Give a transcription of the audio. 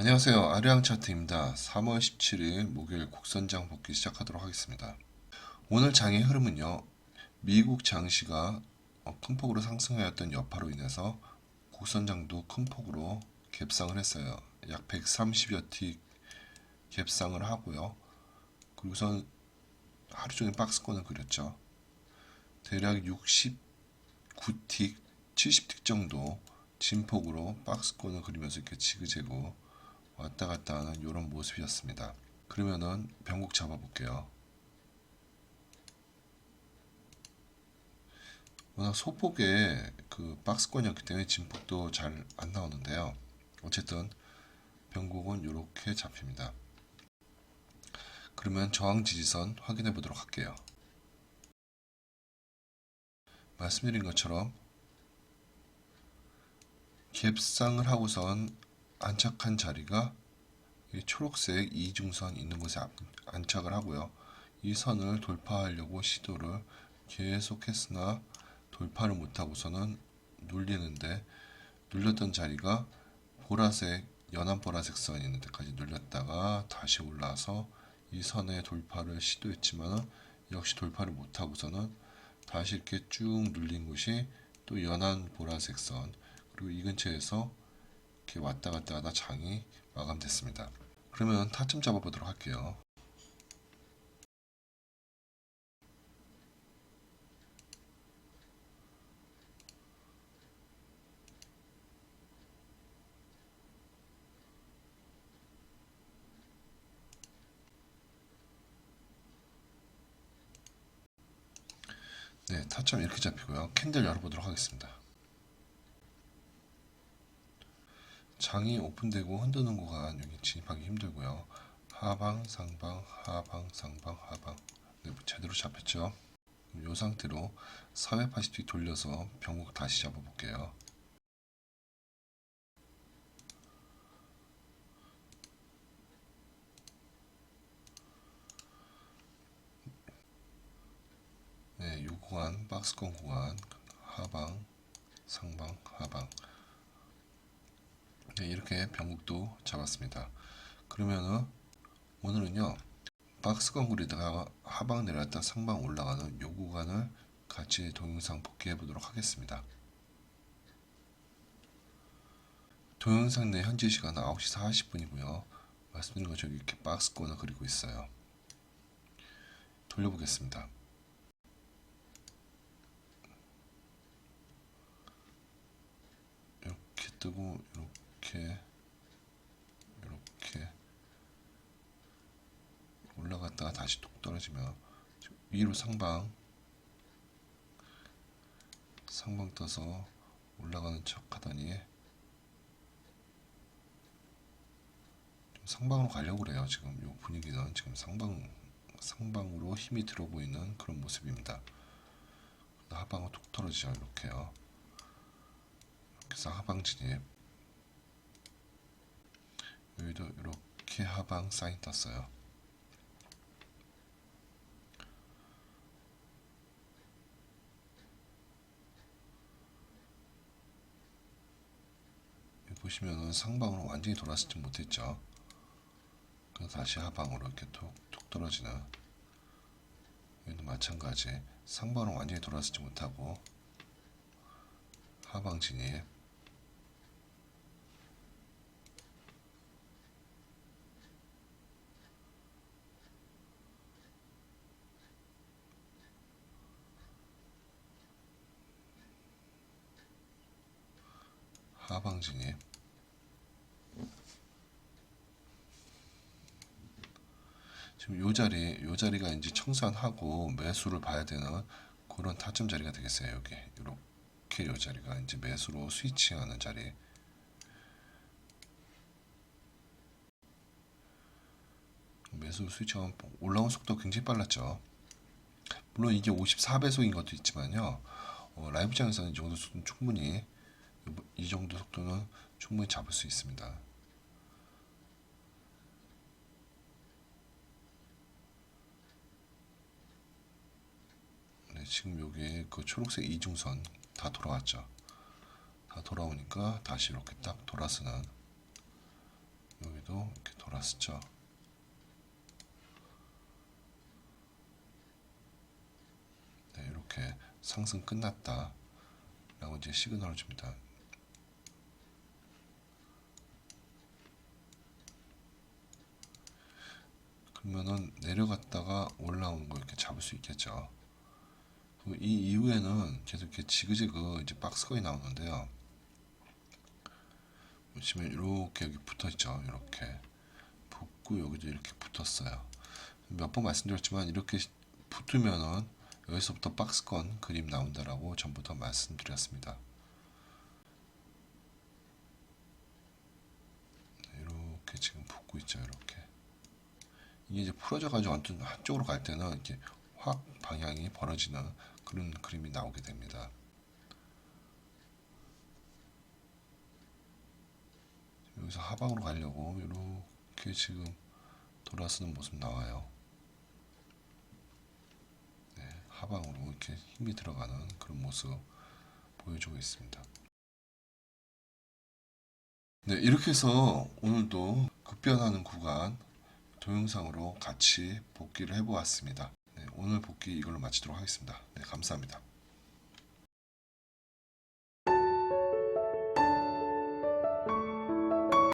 안녕하세요. 아르앙 차트입니다. 3월 17일 목요일 곡선장 복귀 시작하도록 하겠습니다. 오늘 장의 흐름은요. 미국 장시가 어, 큰 폭으로 상승하였던 여파로 인해서 곡선장도 큰 폭으로 갭상을 했어요. 약 130여 틱 갭상을 하고요. 그리고선 하루 종일 박스권을 그렸죠. 대략 69틱, 70틱 정도 진폭으로 박스권을 그리면서 이렇게 지그재그 왔다 갔다 하는 이런 모습이었습니다. 그러면은 변곡 잡아볼게요. 워낙 소폭의 그 박스권이었기 때문에 진폭도 잘 안 나오는데요. 어쨌든 변곡은 이렇게 잡힙니다. 그러면 저항 지지선 확인해 보도록 할게요. 말씀드린 것처럼 갭상을 하고선 안착한 자리가 이 초록색 이중선 있는 곳에 안- 안착을 하고요. 이 선을 돌파하려고 시도를 계속했으나 돌파를 못하고서는 눌리는데 눌렸던 자리가 보라색 연한 보라색 선이 있는 데까지 눌렸다가 다시 올라와서 이 선의 돌파를 시도했지만 역시 돌파를 못하고서는 다시 이렇게 쭉 눌린 곳이 또 연한 보라색 선 그리고 이 근처에서 이렇게 왔다 갔다 하다 장이 마감됐습니다. 그러면 타점 잡아보도록 할게요. 네, 타점 이렇게 잡히고요. 캔들 열어보도록 하겠습니다. 장이 오픈되고 흔드는 구간 여기 진입하기 힘들고요. 하방, 상방, 하방, 상방, 하방. 네, 제대로 잡혔죠. 이 상태로 480도 돌려서 병목 다시 잡아볼게요. 네, 요 구간, 박스권 구간, 하방, 상방, 하방. 네, 이렇게 병국도 잡았습니다. 그러면은 오늘은요 박스권 그리다가 하방 내려갔다 상방 올라가는 요 구간을 같이 동영상 복귀해 보도록 하겠습니다. 동영상 내 현재 시간은 9시 40분이고요. 말씀드린 것처럼 이렇게 박스권을 그리고 있어요. 돌려보겠습니다. 이렇게 뜨고 이렇게 이렇게 올라갔다가 다시 뚝 떨어지면 위로 상방 상방 떠서 올라가는 척 하더니 좀 상방으로 가려고 그래요. 지금 요 분위기는 지금 상방 상방으로 힘이 들어 보이는 그런 모습입니다. 하방은 뚝 떨어지죠. 이렇게요. 이렇게 해서 하방 진입 여기도 이렇게 하방 사인 떴어요. 보시면은 상방으로 완전히 돌아서지 못했죠. 그래서 다시 하방으로 이렇게 툭툭 떨어지는 여기도 마찬가지 상방으로 완전히 돌아서지 못하고 하방 진입 하방 진입 지금 요 자리 요 자리가 이제 청산하고 매수를 봐야 되는 그런 타점 자리가 되겠어요 여기. 이렇게 요 자리가 이제 매수로 스위칭하는 자리. 매수 스위칭하면 올라온 속도 굉장히 빨랐죠. 물론 이게 54배속인 것도 있지만요. 어, 라이브장에서는 이 정도 속도는 충분히 이 정도 속도는 충분히 잡을 수 있습니다. 네, 지금 여기 그 초록색 이중선 다 돌아왔죠. 다 돌아오니까 다시 이렇게 딱 돌아서는 여기도 이렇게 돌았었죠. 네, 이렇게 상승 끝났다. 라고 이제 시그널을 줍니다. 그러면은 내려갔다가 올라온 거 이렇게 잡을 수 있겠죠. 이 이후에는 계속 이렇게 지그재그 이제 박스권이 나오는데요. 보시면 이렇게 여기 붙어 있죠. 이렇게 붙고 여기도 이렇게 붙었어요. 몇 번 말씀드렸지만 이렇게 붙으면은 여기서부터 박스권 그림 나온다라고 전부터 말씀드렸습니다. 네, 이렇게 지금 붙고 있죠. 이렇게 이게 이제 풀어져 가지고 완전 한쪽으로 갈 때는 이렇게 확 방향이 벌어지는 그런 그림이 나오게 됩니다. 여기서 하방으로 가려고 이렇게 지금 돌아서는 모습 나와요. 네, 하방으로 이렇게 힘이 들어가는 그런 모습 보여주고 있습니다. 네, 이렇게 해서 오늘도 급변하는 구간 동영상으로 같이 복기를 해보았습니다. 네, 오늘 복귀 이걸로 마치도록 하겠습니다. 네, 감사합니다.